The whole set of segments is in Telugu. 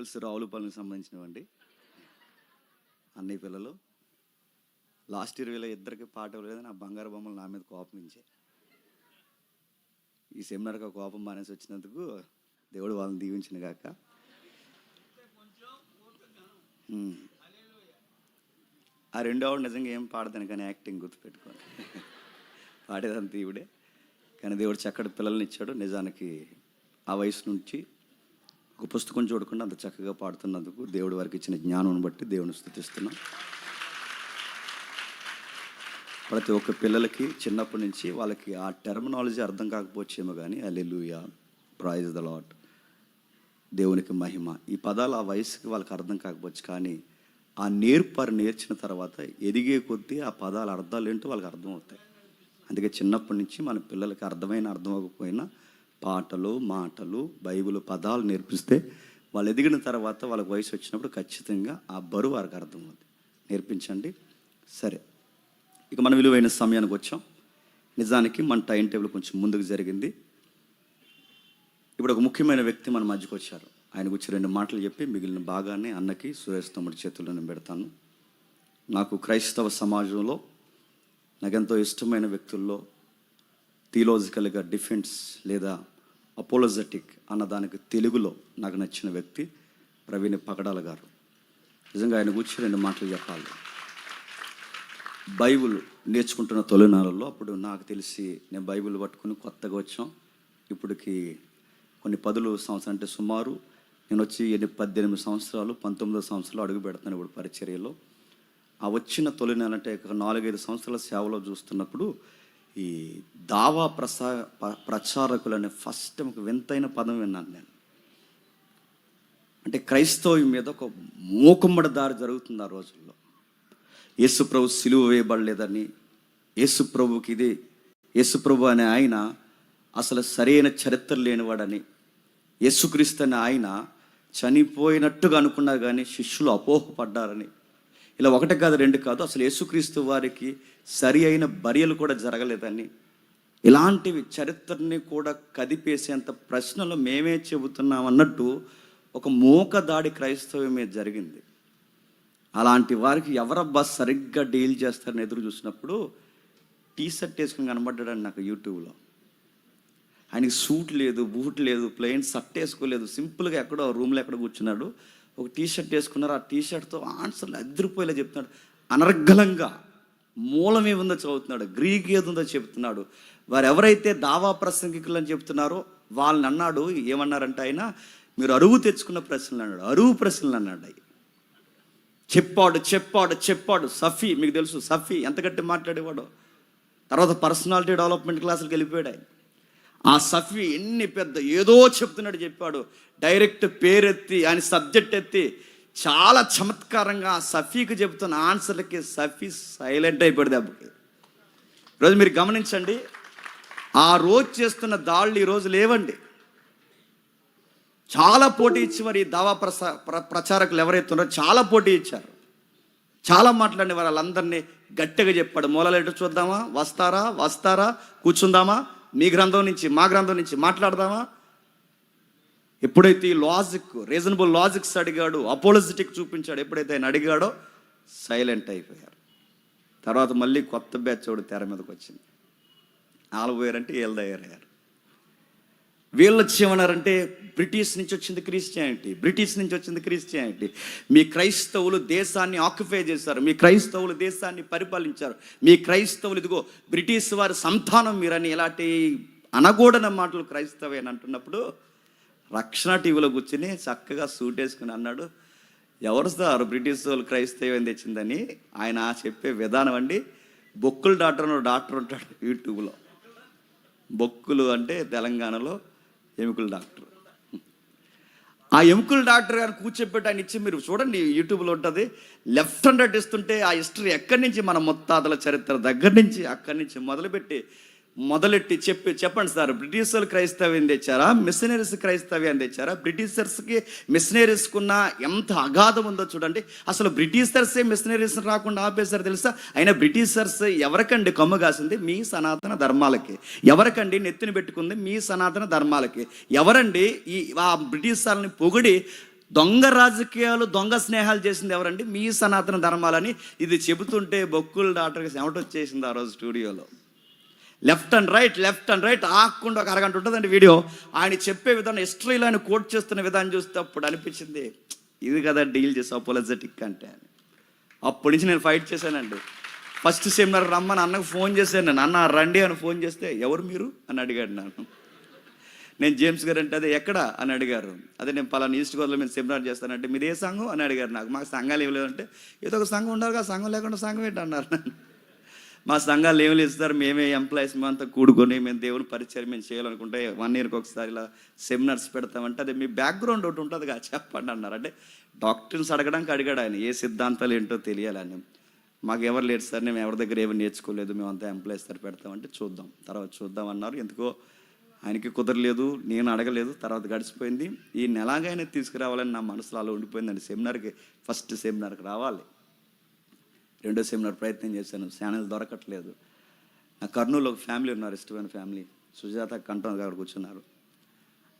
కపుల్స్ రావులపాలెం సంబంధించినవండి. అన్నయ్య పిల్లలు. లాస్ట్ ఇయర్ వీళ్ళ ఇద్దరికి పాట ఇవ్వలేదు నా బంగారు బొమ్మలు నా మీద కోపం ఈ సెమినార్కి ఆ కోపం మానేసి వచ్చినందుకు దేవుడు వాళ్ళని దీవించిన గాక. ఆ రెండో ఆవిడ నిజంగా ఏం పాడతాను కానీ యాక్టింగ్ గుర్తుపెట్టుకోండి. పాడేదాన్ని దేవుడే కానీ దేవుడు చక్కటి పిల్లల్ని ఇచ్చాడు. నిజానికి ఆ వయసు నుంచి ఒక పుస్తకం చూడకుండా అంత చక్కగా పాడుతున్నందుకు దేవుడి వారికి ఇచ్చిన జ్ఞానం బట్టి దేవుని స్థుతిస్తున్నాం. ప్రతి ఒక్క పిల్లలకి చిన్నప్పటి నుంచి వాళ్ళకి ఆ టెర్మినాలజీ అర్థం కాకపోవచ్చేమో కానీ అల్లెలుయా ప్రైజ్ ద లాట్ దేవునికి మహిమ. ఈ పదాలు ఆ వయసుకి వాళ్ళకి అర్థం కాకపోవచ్చు కానీ ఆ నేర్పారు నేర్చిన తర్వాత ఎదిగే కొద్దీ ఆ పదాల అర్థాలు ఏంటో వాళ్ళకి అర్థం అవుతాయి అందుకే చిన్నప్పటి నుంచి మన పిల్లలకి అర్థమైన అర్థం అవ్వకపోయినా పాటలు మాటలు బైబిల్ పదాలు నేర్పిస్తే వాళ్ళు ఎదిగిన తర్వాత వాళ్ళకి వయసు వచ్చినప్పుడు ఖచ్చితంగా ఆ బరువు వారికి అర్థమవుతుంది నేర్పించండి. సరే. ఇక మన విలువైన సమయానికి వచ్చాం. నిజానికి మన టైం టేబుల్ కొంచెం ముందుకు జరిగింది. ఇప్పుడు ఒక ముఖ్యమైన వ్యక్తి మన మధ్యకు వచ్చారు. ఆయన గురించి రెండు మాటలు చెప్పి మిగిలిన భాగాన్ని అన్నకి సురేష్ తమ్ముడి చేతుల్లో నేను పెడతాను. నాకు క్రైస్తవ సమాజంలో నాకెంతో ఇష్టమైన వ్యక్తుల్లో థియలాజికల్గా డిఫెన్స్ లేదా అపోలజెటిక్ అన్న దానికి తెలుగులో నాకు నచ్చిన వ్యక్తి ప్రవీణ్ పగడాల గారు. నిజంగా ఆయన గురించి రెండు మాటలు చెప్పాలి. బైబిల్ నేర్చుకుంటున్న తొలినాళ్ళలో అప్పుడు నాకు తెలిసి నేను బైబిల్ పట్టుకుని కొత్తగా వచ్చాం. ఇప్పటికి కొన్ని పదులు సంవత్సరం అంటే సుమారు నేను వచ్చి ఎన్ని పద్దెనిమిది సంవత్సరాలు పంతొమ్మిదో సంవత్సరాలు అడుగు పెడతాను ఇప్పుడు పరిచర్యలో. ఆ వచ్చిన తొలి అంటే నాలుగైదు సంవత్సరాల సేవలో చూస్తున్నప్పుడు ఈ దావా ప్రసా ప్రచారకులు అనే ఫస్ట్ ఒక వింతైన పదం విన్నాను నేను. అంటే క్రైస్తవం మీద ఒక మూకుమ్మడి దారి జరుగుతుంది ఆ రోజుల్లో. యేసుప్రభు సిలువ వేయబడలేదని యేసుప్రభుకి ఇది యేసుప్రభు అనే ఆయన అసలు సరైన చరిత్ర లేనివాడని యేసుక్రీస్తు అనే ఆయన చనిపోయినట్టుగా అనుకున్నారు కానీ శిష్యులు అపోహపడ్డారని ఇలా ఒకటి కాదు రెండు కాదు. అసలు యేసుక్రీస్తు వారికి సరి అయిన బర్యలు కూడా జరగలేదని ఇలాంటివి చరిత్రని కూడా కదిపేసేంత ప్రశ్నలు మేమే చెబుతున్నాం అన్నట్టు ఒక మూక దాడి క్రైస్తవం మీద జరిగింది. అలాంటి వారికి ఎవరబ్బా సరిగ్గా డీల్ చేస్తారని ఎదురు చూసినప్పుడు టీ షర్ట్ వేసుకుని కనబడ్డాడు నాకు యూట్యూబ్లో. ఆయనకి సూట్ లేదు బూట్ లేదు ప్లెయిన్ షర్ట్ వేసుకోలేదు. సింపుల్గా ఎక్కడో రూమ్లో ఎక్కడ కూర్చున్నాడు. ఒక టీ షర్ట్ వేసుకున్నారు. ఆ టీ షర్ట్తో ఆన్సర్లు అదిరిపోయేలా చెప్తున్నాడు. అనర్గళంగా మూలం ఏముందో చదువుతున్నాడు గ్రీక్ ఏదుందో చెప్తున్నాడు వారు ఎవరైతే దావా ప్రసంగికులు అని చెప్తున్నారో వాళ్ళని అన్నాడు. ఏమన్నారంటే ఆయన? మీరు అరువు తెచ్చుకున్న ప్రశ్నలు అన్నాడు. అరువు ప్రశ్నలు అన్నాడు అవి చెప్పాడు చెప్పాడు చెప్పాడు. సఫీ మీకు తెలుసు సఫీ. ఎంత గట్టి మాట్లాడేవాడు. తర్వాత పర్సనాలిటీ డెవలప్మెంట్ క్లాసులకు వెళ్ళిపోయాడు ఆయన. ఆ సఫీ ఎన్ని పెద్ద ఏదో చెప్తున్నాడు చెప్పాడు. డైరెక్ట్ పేరెత్తి ఆయన సబ్జెక్ట్ ఎత్తి చాలా చమత్కారంగా ఆ సఫీకి చెబుతున్న ఆన్సర్లకి సఫీ సైలెంట్ అయిపోయింది దెబ్బకి. ఈరోజు మీరు గమనించండి ఆ రోజు చేస్తున్న దాళ్ళు ఈరోజు లేవండి. చాలా పోటీ ఇచ్చి మరి దావా ప్రసా ప్ర- ప్రచారకులు ఎవరైతే ఉన్నారో చాలా పోటీ ఇచ్చారు. చాలా మాట్లాడిన వాళ్ళందరినీ గట్టిగా చెప్పాడు. మూలలేటో చూద్దామా? వస్తారా? వస్తారా? కూర్చుందామా? మీ గ్రంథం నుంచి మా గ్రంథం నుంచి మాట్లాడదామా? ఎప్పుడైతే ఈ లాజిక్ రీజనబుల్ లాజిక్స్ అడిగాడు అపోలజిటిక్ చూపించాడు ఎప్పుడైతే ఆయన అడిగాడో సైలెంట్ అయిపోయారు. తర్వాత మళ్ళీ కొత్త బ్యాచ్ ఒకటి తెర మీదకి వచ్చింది. వాళ్ళు పోయారంటే వీళ్ళు తయారయ్యారు వీళ్ళు ఏమన్నారంటే బ్రిటిష్ నుంచి వచ్చింది క్రిస్టియానిటీ బ్రిటిష్ నుంచి వచ్చింది క్రిస్టియానిటీ. మీ క్రైస్తవులు దేశాన్ని ఆక్యుపై చేశారు మీ క్రైస్తవులు దేశాన్ని పరిపాలించారు. మీ క్రైస్తవులు ఇదిగో బ్రిటిష్ వారి సంతానం మీరని ఇలాంటి అనగూడన మాటలు క్రైస్తవే అని అంటున్నప్పుడు రక్షణ టీవీలో కూర్చుని చక్కగా సూట్ వేసుకుని అన్నాడు ఎవరు సార్ బ్రిటిష్ వాళ్ళు క్రైస్తవం తెచ్చిందని? ఆయన చెప్పే విధానం అండి బొక్కులు డాక్టర్ డాక్టర్ ఉంటాడు యూట్యూబ్లో. బొక్కులు అంటే తెలంగాణలో ఎముకల డాక్టర్. ఆ ఎముకల డాక్టర్ గారు కూర్చోబెట్టి ఆయన ఇచ్చి మీరు చూడండి యూట్యూబ్లో ఉంటుంది లెఫ్ట్ హండ్రెడ్ ఇస్తుంటే ఆ హిస్టరీ ఎక్కడి నుంచి మన ముత్తాతల చరిత్ర దగ్గర నుంచి అక్కడి నుంచి మొదలుపెట్టి మొదలెట్టి చెప్పి చెప్పండి సార్. బ్రిటిషర్లు వాళ్ళు క్రైస్తవ్యం తెచ్చారా? మిషనరీస్ క్రైస్తవ్యం తెచ్చారా? బ్రిటిషర్స్కి మిషనరీస్కున్న ఎంత అగాధం ఉందో చూడండి. అసలు బ్రిటిషర్సే మిషనరీస్ రాకుండా ఆపేశారు తెలుసా? అయినా బ్రిటిషర్స్ ఎవరికండి కమ్ము కాసింది? మీ సనాతన ధర్మాలకి. ఎవరికండి నెత్తిని పెట్టుకుంది? మీ సనాతన ధర్మాలకి. ఎవరండి ఈ ఆ బ్రిటిష్ వాళ్ళని పొగిడి దొంగ రాజకీయాలు దొంగ స్నేహాలు చేసింది ఎవరండి? మీ సనాతన ధర్మాలని. ఇది చెబుతుంటే బొక్కులు డాక్టర్కి చెమట వచ్చేసింది ఆ రోజు స్టూడియోలో? Left and right left and right ఆకుండా ఒక అరగంట ఉంటుందండి వీడియో. ఆయన చెప్పే విధానం హిస్టరీలో ఆయన కోట్ చేస్తున్న విధానం చూస్తే అప్పుడు అనిపించింది ఇది కదా డీల్ చేసి అపోలజెటిక్ అంటే అని. అప్పటి నుంచి నేను ఫైట్ చేశానండి. ఫస్ట్ సెమినార్ రమ్మని అన్నకు ఫోన్ చేశాను. నేను అన్న రండి అని ఫోన్ చేస్తే ఎవరు మీరు? అని అడిగాడు నన్ను. నేను జేమ్స్ గారు అంటే అదే ఎక్కడ? అని అడిగారు. అదే నేను పలానా ఈస్ట్ గోదావరిలో మేము సెమినార్ చేస్తానంటే మీరు ఏ సంఘం? అని అడిగారు నాకు. మాకు సంఘాలు ఏమి లేదంటే ఏదో ఒక సంఘం ఉండాలి కదా సంఘం లేకుండా సంఘం ఏంటి అన్నారు నన్ను మా సంఘాలు ఏమి లేదు సార్ మేమే ఎంప్లాయీస్ మేమంతా కూడుకొని మేము దేవుని పరిచయం మేము చేయాలనుకుంటే వన్ ఇయర్కి ఒకసారి ఇలా సెమినార్స్ పెడతామంటే అదే మీ బ్యాక్గ్రౌండ్ ఒకటి ఉంటుంది కదా చెప్పండి అన్నారు. అంటే డాక్టర్స్ అడగడానికి అడిగాడు ఆయన ఏ సిద్ధాంతాలు ఏంటో తెలియాలని మాకు ఎవరు లేరు సార్ మేము ఎవరి దగ్గర ఏమి నేర్చుకోలేదు మేమంతా ఎంప్లాయీస్ సార్ పెడతామంటే చూద్దాం. తర్వాత చూద్దాం అన్నారు. ఎందుకో ఆయనకి కుదరలేదు నేను అడగలేదు తర్వాత గడిచిపోయింది. ఈ నెలాగైనా తీసుకురావాలని నా మనసులో అలా ఉండిపోయిందండి. సెమినార్కి ఫస్ట్ సెమినార్కి రావాలి. రెండో సెమినార్ ప్రయత్నం చేశాను. ఛానల్ దొరకట్లేదు. నా కర్నూలులో ఒక ఫ్యామిలీ ఉన్నారు ఇష్టమైన ఫ్యామిలీ. సుజాత కంఠం గారు కూర్చున్నారు.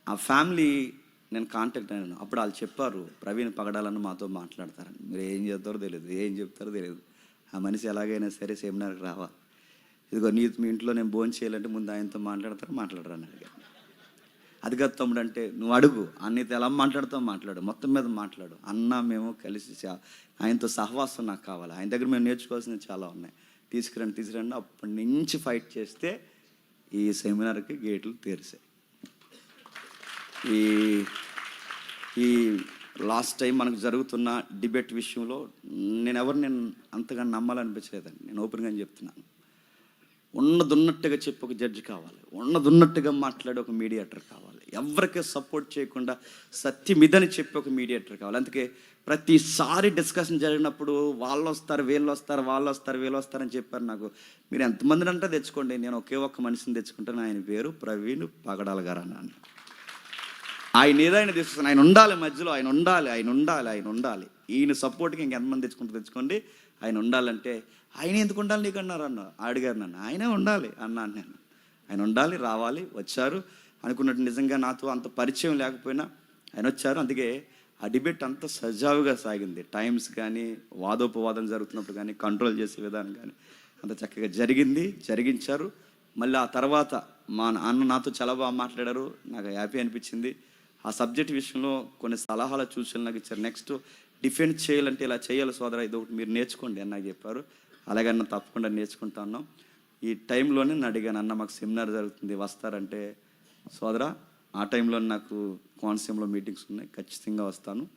ఆ ఫ్యామిలీ నేను కాంటాక్ట్ అయ్యాను. అప్పుడు వాళ్ళు చెప్పారు ప్రవీణ్ పగడాలని మాతో మాట్లాడతారని. మీరు ఏం చెప్తారో తెలియదు. ఏం చెప్తారో తెలియదు. ఆ మనిషి ఎలాగైనా సరే సెమినార్కి రావాలి. ఇదిగో నీ మీ ఇంట్లో నేను భోజనం చేయాలంటే ముందు ఆయనతో మాట్లాడతారు? మాట్లాడరు అని అడిగాను తమ్ముడు అంటే నువ్వు అడుగు. అన్నతో ఎలా మాట్లాడుతావు మాట్లాడు. మొత్తం మీద మాట్లాడు. అన్న మేము కలిసి ఆయనతో సహవాసం నాకు కావాలి. ఆయన దగ్గర మేము నేర్చుకోవాల్సినవి చాలా ఉన్నాయి. తీసుకురండి తీసుకురండి. అప్పటి నుంచి ఫైట్ చేస్తే ఈ సెమినార్కి గేట్లు తెరిసాయి. ఈ ఈ లాస్ట్ టైం మనకు జరుగుతున్న డిబేట్ విషయంలో నేను ఎవరు నేను అంతగా నమ్మాలనిపించలేదండి. నేను ఓపెన్గా చెప్తున్నాను. ఉన్నదున్నట్టుగా చెప్పి ఒక జడ్జి కావాలి. ఉన్నదున్నట్టుగా మాట్లాడే ఒక మీడియేటర్ కావాలి. ఎవరికి సపోర్ట్ చేయకుండా సత్యం ఇదని చెప్పి ఒక మీడియేటర్ కావాలి. అందుకే ప్రతిసారి డిస్కషన్ జరిగినప్పుడు వాళ్ళు వస్తారు వీళ్ళు వస్తారు వాళ్ళు వస్తారు వీళ్ళు వస్తారని చెప్పారు నాకు. మీరు ఎంతమందిని అంటే తెచ్చుకోండి. నేను ఒకే ఒక్క మనిషిని తెచ్చుకుంటాను. ఆయన పేరు ప్రవీణ్ పగడాల గారు అన్నాను ఆయన ఏదైనా తీసుకొస్తాను ఆయన ఉండాలి మధ్యలో. ఆయన ఉండాలి ఆయన ఉండాలి ఆయన ఉండాలి. ఈయన సపోర్ట్కి ఇంకెంతమంది తెచ్చుకుంటే తెచ్చుకోండి. ఆయన ఉండాలంటే ఆయన ఎందుకు ఉండాలి నీకు అన్నారు అన్న. అడిగారు నన్ను. ఆయనే ఉండాలి అన్నాను నేను ఆయన ఉండాలి రావాలి వచ్చారు. అనుకున్నట్టు నిజంగా నాతో అంత పరిచయం లేకపోయినా ఆయన వచ్చారు. అందుకే ఆ డిబేట్ అంత సజావుగా సాగింది. టైమ్స్ కానీ వాదోపవాదం జరుగుతున్నప్పుడు కానీ కంట్రోల్ చేసే విధానం కానీ అంత చక్కగా జరిగింది జరిగించారు. మళ్ళీ ఆ తర్వాత మా నాన్న నాతో చాలా బాగా మాట్లాడారు. నాకు హ్యాపీ అనిపించింది. ఆ సబ్జెక్ట్ విషయంలో కొన్ని సలహాలు సూచనలు నాకు ఇచ్చారు. నెక్స్ట్ డిఫెండ్ చేయాలంటే ఇలా చేయాలి సోదరా ఇది ఒకటి మీరు నేర్చుకోండి అని నాకు చెప్పారు. అలాగే అన్న తప్పకుండా నేర్చుకుంటా ఉన్నాం ఈ టైంలోనే నేను అడిగాను అన్న మాకు సెమినార్ జరుగుతుంది వస్తారంటే సోదరా ఆ టైంలో నాకు కోనసీమలో మీటింగ్స్ ఉన్నాయి. ఖచ్చితంగా వస్తాను.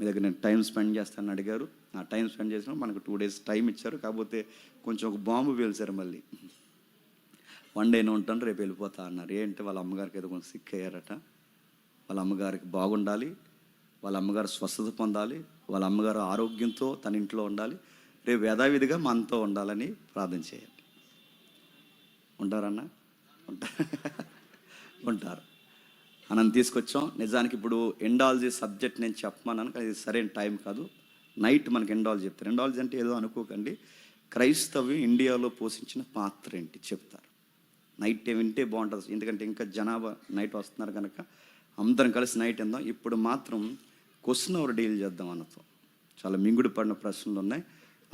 మీ దగ్గర నేను టైం స్పెండ్ చేస్తానని అడిగారు. ఆ టైం స్పెండ్ చేసిన మనకు టూ డేస్ టైం ఇచ్చారు. కాకపోతే కొంచెం ఒక బాంబు పేల్చారు మళ్ళీ. వన్ డేనే ఉంటాను రేపు వెళ్ళిపోతా అన్నారు. ఏంటి? వాళ్ళ అమ్మగారికి ఏదో కొంచెం సిక్ అయ్యారట. వాళ్ళ అమ్మగారికి బాగుండాలి. వాళ్ళ అమ్మగారు స్వస్థత పొందాలి. వాళ్ళ అమ్మగారు ఆరోగ్యంతో తన ఇంట్లో ఉండాలి. రేపు యథావిధిగా మనతో ఉండాలని ప్రార్థన చేయాలి ఉంటారన్నా ఉంటారు ఉంటారు మనం తీసుకొచ్చాం. నిజానికి ఇప్పుడు ఎండాలజీ సబ్జెక్ట్ నేను చెప్పమన్నాను కానీ ఇది సరైన టైం కాదు. నైట్ మనకి ఎండాలజీ చెప్తారు. ఎండాలజీ అంటే ఏదో అనుకోకండి. క్రైస్తవ్యం ఇండియాలో పోషించిన పాత్ర ఏంటి? చెప్తారు. నైట్ వింటే బాగుంటుంది. ఎందుకంటే ఇంకా జనాభా నైట్ వస్తున్నారు కనుక అందరం కలిసి నైట్ ఎందాం ఇప్పుడు మాత్రం క్వశ్చన్ అవర్ డీల్ చేద్దాం అన్నతో. చాలా మింగుడు పడిన ప్రశ్నలు ఉన్నాయి.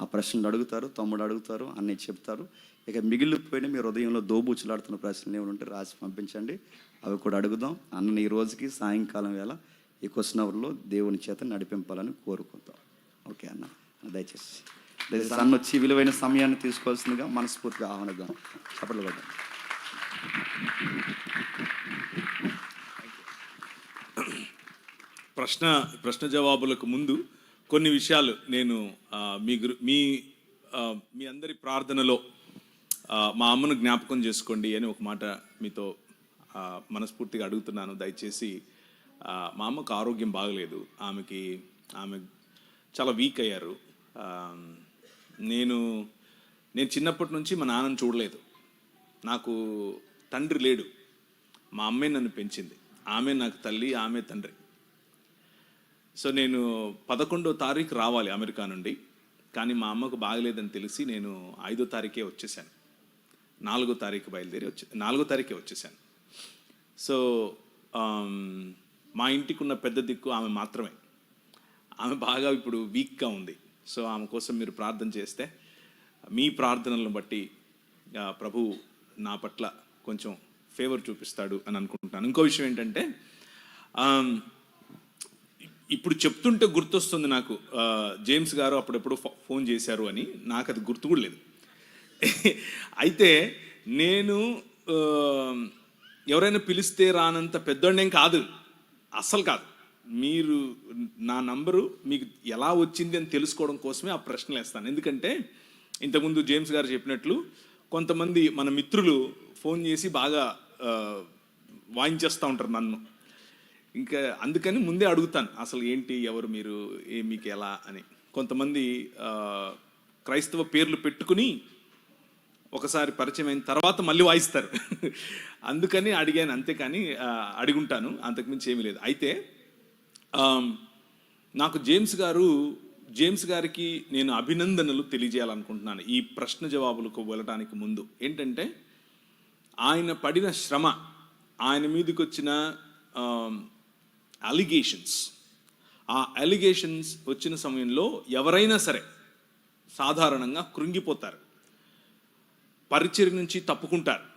ఆ ప్రశ్నలు అడుగుతారు తమ్ముడు అడుగుతారు అన్నీ చెప్తారు. ఇక మిగిలిపోయిన మీ హృదయంలో దోబూచులాడుతున్న ప్రశ్నలు ఏమైనా ఉంటే రాసి పంపించండి. అవి కూడా అడుగుదాం. అన్న ఈ రోజుకి సాయంకాలం వేళ ఈ క్వశ్చన్ అవర్లో దేవుని చేత నడిపింపాలని కోరుకుందాం ఓకే అన్న. దయచేసి. దయచేసి అన్న వచ్చి విలువైన సమయాన్ని తీసుకోవాల్సిందిగా మనస్ఫూర్తిగా ఆహ్వానిద్దాం. చప్పట్లు కొద్దాం ప్రశ్న ప్రశ్న జవాబులకు ముందు కొన్ని విషయాలు నేను మీ గురు మీ మీ అందరి ప్రార్థనలో మా అమ్మను జ్ఞాపకం చేసుకోండి అని ఒక మాట మీతో మనస్ఫూర్తిగా అడుగుతున్నాను. దయచేసి మా అమ్మకు ఆరోగ్యం బాగలేదు. ఆమెకి ఆమె చాలా వీక్ అయ్యారు. నేను నేను చిన్నప్పటి నుంచి మా నాన్నని చూడలేదు. నాకు తండ్రి లేడు. మా అమ్మే నన్ను పెంచింది. ఆమె నాకు తల్లి ఆమె తండ్రి. సో నేను పదకొండో తారీఖు రావాలి అమెరికా నుండి. కానీ మా అమ్మకు బాగలేదని తెలిసి నేను ఐదో తారీఖే వచ్చేసాను. నాలుగో తారీఖు బయలుదేరి వచ్చే నాలుగో తారీఖే వచ్చేసాను. సో మా ఇంటికి ఉన్న పెద్ద దిక్కు ఆమె మాత్రమే. ఆమె బాగా ఇప్పుడు వీక్గా ఉంది. సో ఆమె కోసం మీరు ప్రార్థన చేస్తే మీ ప్రార్థనలను బట్టి ప్రభు నా పట్ల కొంచెం ఫేవర్ చూపిస్తాడు అని అనుకుంటున్నాను. ఇంకో విషయం ఏంటంటే ఇప్పుడు చెప్తుంటే గుర్తొస్తుంది నాకు. జేమ్స్ గారు అప్పుడెప్పుడు ఫోన్ చేశారు అని. నాకు అది గుర్తు కూడా లేదు. అయితే నేను ఎవరైనా పిలిస్తే రానంత పెద్దోడేం కాదు. అస్సలు కాదు. మీరు నా నంబరు మీకు ఎలా వచ్చింది అని తెలుసుకోవడం కోసమే ఆ ప్రశ్నలు వేస్తాను. ఎందుకంటే ఇంతకుముందు జేమ్స్ గారు చెప్పినట్లు కొంతమంది మన మిత్రులు ఫోన్ చేసి బాగా వాయించేస్తూ ఉంటారు నన్ను. ఇంకా అందుకని ముందే అడుగుతాను అసలు ఏంటి ఎవరు మీరు ఏ మీకు ఎలా అని. కొంతమంది క్రైస్తవ పేర్లు పెట్టుకుని ఒకసారి పరిచయం అయిన తర్వాత మళ్ళీ వాయిస్తారు. అందుకని అడిగాను అంతేకాని అడుగుంటాను అంతకుమించి ఏమీ లేదు. అయితే నాకు జేమ్స్ గారు జేమ్స్ గారికి నేను అభినందనలు తెలియజేయాలనుకుంటున్నాను ఈ ప్రశ్న జవాబులకు వెళ్ళడానికి ముందు. ఏంటంటే ఆయన పడిన శ్రమ ఆయన మీదకి వచ్చిన అలిగేషన్స్ ఆ అలిగేషన్స్ వచ్చిన సమయంలో ఎవరైనా సరే సాధారణంగా కృంగిపోతారు. పరిచయం నుంచి తప్పుకుంటారు.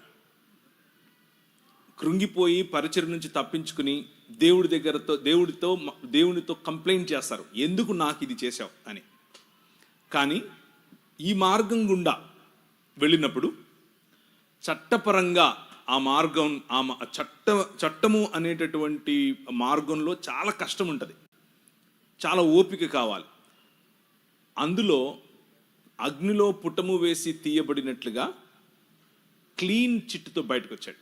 కృంగిపోయి పరిచయం నుంచి తప్పించుకుని దేవుడి దగ్గరతో దేవుడితో దేవునితో కంప్లైంట్ చేస్తారు. ఎందుకు నాకు ఇది చేశావు అని. కానీ ఈ మార్గం గుండా వెళ్ళినప్పుడు చట్టపరంగా ఆ మార్గం ఆ మా- చట్ట చట్టము అనేటటువంటి మార్గంలో చాలా కష్టం ఉంటుంది. చాలా ఓపిక కావాలి. అందులో అగ్నిలో పుటము వేసి తీయబడినట్లుగా క్లీన్ చిట్టుతో బయటకు వచ్చాడు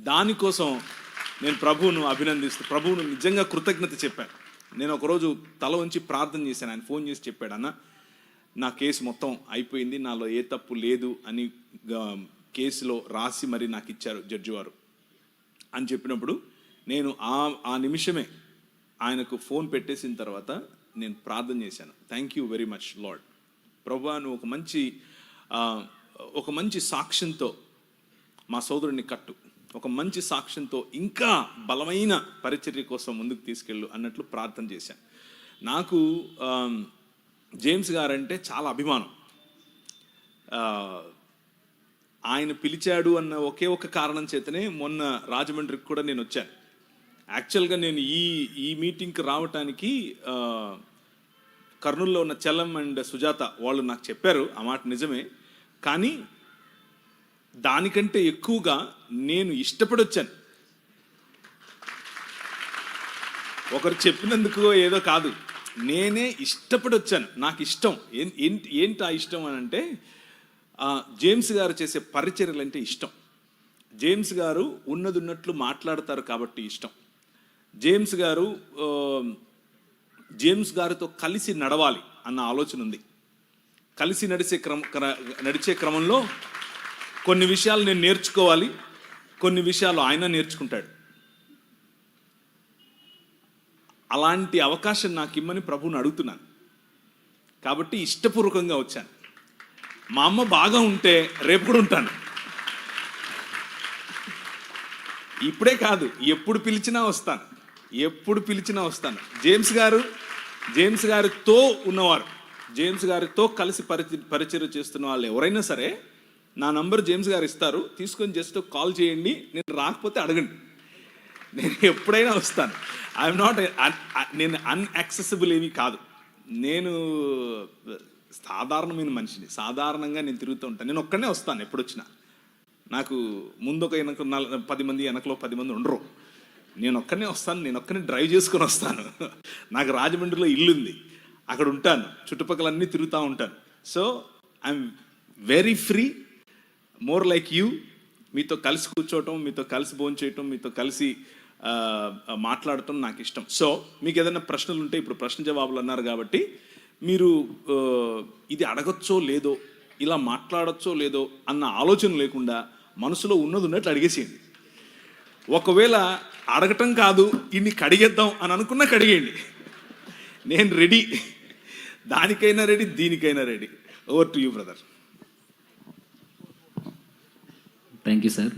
దానికోసం నేను ప్రభువును అభినందిస్తూ ప్రభువును నిజంగా కృతజ్ఞత చెప్పాను. నేను ఒకరోజు తల ఉంచి ప్రార్థన చేశాను. ఆయన ఫోన్ చేసి చెప్పాడు అన్న నా కేసు మొత్తం అయిపోయింది నాలో ఏ తప్పు లేదు అని కేసులో రాసి మరి నాకు ఇచ్చారు జడ్జి వారు. అని చెప్పినప్పుడు నేను ఆ ఆ నిమిషమే ఆయనకు ఫోన్ పెట్టేసిన తర్వాత నేను ప్రార్థన చేశాను. Thank you very much lord ప్రభా నువ్వు ఒక మంచి ఒక మంచి సాక్ష్యంతో మా సోదరుడిని కట్టు. ఒక మంచి సాక్ష్యంతో ఇంకా బలమైన పరిచర్య కోసం ముందుకు తీసుకెళ్ళు అన్నట్లు ప్రార్థన చేశాను. నాకు జేమ్స్ గారంటే చాలా అభిమానం. ఆయన పిలిచాడు అన్న ఒకే ఒక కారణం చేతనే మొన్న రాజమండ్రికి కూడా నేను వచ్చాను. యాక్చువల్గా నేను ఈ ఈ మీటింగ్కి రావటానికి కర్నూల్లో ఉన్న చలం అండ్ సుజాత వాళ్ళు నాకు చెప్పారు ఆ మాట నిజమే. కానీ దానికంటే ఎక్కువగా నేను ఇష్టపడి వచ్చాను ఒకరు చెప్పినందుకు ఏదో కాదు. నేనే ఇష్టపడి వచ్చాను నాకు ఇష్టం. ఏం- ఏంటి ఏంటి ఆ ఇష్టం అని అంటే జేమ్స్ గారు చేసే పరిచర్యలు అంటే ఇష్టం. జేమ్స్ గారు ఉన్నది ఉన్నట్లు మాట్లాడతారు కాబట్టి ఇష్టం. జేమ్స్ గారు జేమ్స్ గారితో కలిసి నడవాలి అన్న ఆలోచన ఉంది. కలిసి నడిచే క్రమ నడిచే క్రమంలో కొన్ని విషయాలు నేను నేర్చుకోవాలి కొన్ని విషయాలు ఆయన నేర్చుకుంటాడు. అలాంటి అవకాశం నాకు ఇమ్మని ప్రభువుని అడుగుతున్నాను. కాబట్టి ఇష్టపూర్వకంగా వచ్చాను. మా అమ్మ బాగా ఉంటే రేపు కూడా ఉంటాను. ఇప్పుడే కాదు ఎప్పుడు పిలిచినా వస్తాను. ఎప్పుడు పిలిచినా వస్తాను. జేమ్స్ గారు జేమ్స్ గారితో ఉన్నవారు. జేమ్స్ గారితో కలిసి పరిచ పరిచయం చేస్తున్న వాళ్ళు ఎవరైనా సరే నా నంబర్ జేమ్స్ గారు ఇస్తారు. తీసుకొని జస్ట్ కాల్ చేయండి. నేను రాకపోతే అడగండి. నేను ఎప్పుడైనా వస్తాను. ఐఎమ్ నాట్ నేను అన్యాక్సెసిబుల్ ఏమీ కాదు. నేను సాధారణమైన మనిషిని సాధారణంగా నేను తిరుగుతూ ఉంటాను నేను ఒక్కనే వస్తాను ఎప్పుడు వచ్చినా నాకు ముందు ఒక వెనక పది మంది వెనకలో పది మంది ఉండరు. నేను ఒక్కనే వస్తాను నేను ఒక్కనే డ్రైవ్ చేసుకొని వస్తాను. నాకు రాజమండ్రిలో ఇల్లు ఉంది అక్కడ ఉంటాను. చుట్టుపక్కల అన్నీ తిరుగుతూ ఉంటాను. So I'm very free more like you. మీతో కలిసి కూర్చోవటం మీతో కలిసి భోంచేయటం మీతో కలిసి మాట్లాడటం నాకు ఇష్టం. సో మీకు ఏదైనా ప్రశ్నలు ఉంటే ఇప్పుడు ప్రశ్న జవాబులు అన్నారు కాబట్టి మీరు ఇది అడగచ్చో లేదో ఇలా మాట్లాడచ్చో లేదో అన్న ఆలోచన లేకుండా మనసులో ఉన్నది ఉన్నట్లు అడిగేసేయండి. ఒకవేళ అడగటం కాదు ఇన్ని కడిగేద్దాం అని అనుకున్నా కడిగేయండి. నేను రెడీ. దానికైనా ready దీనికైనా ready. Over to you brother thank you sir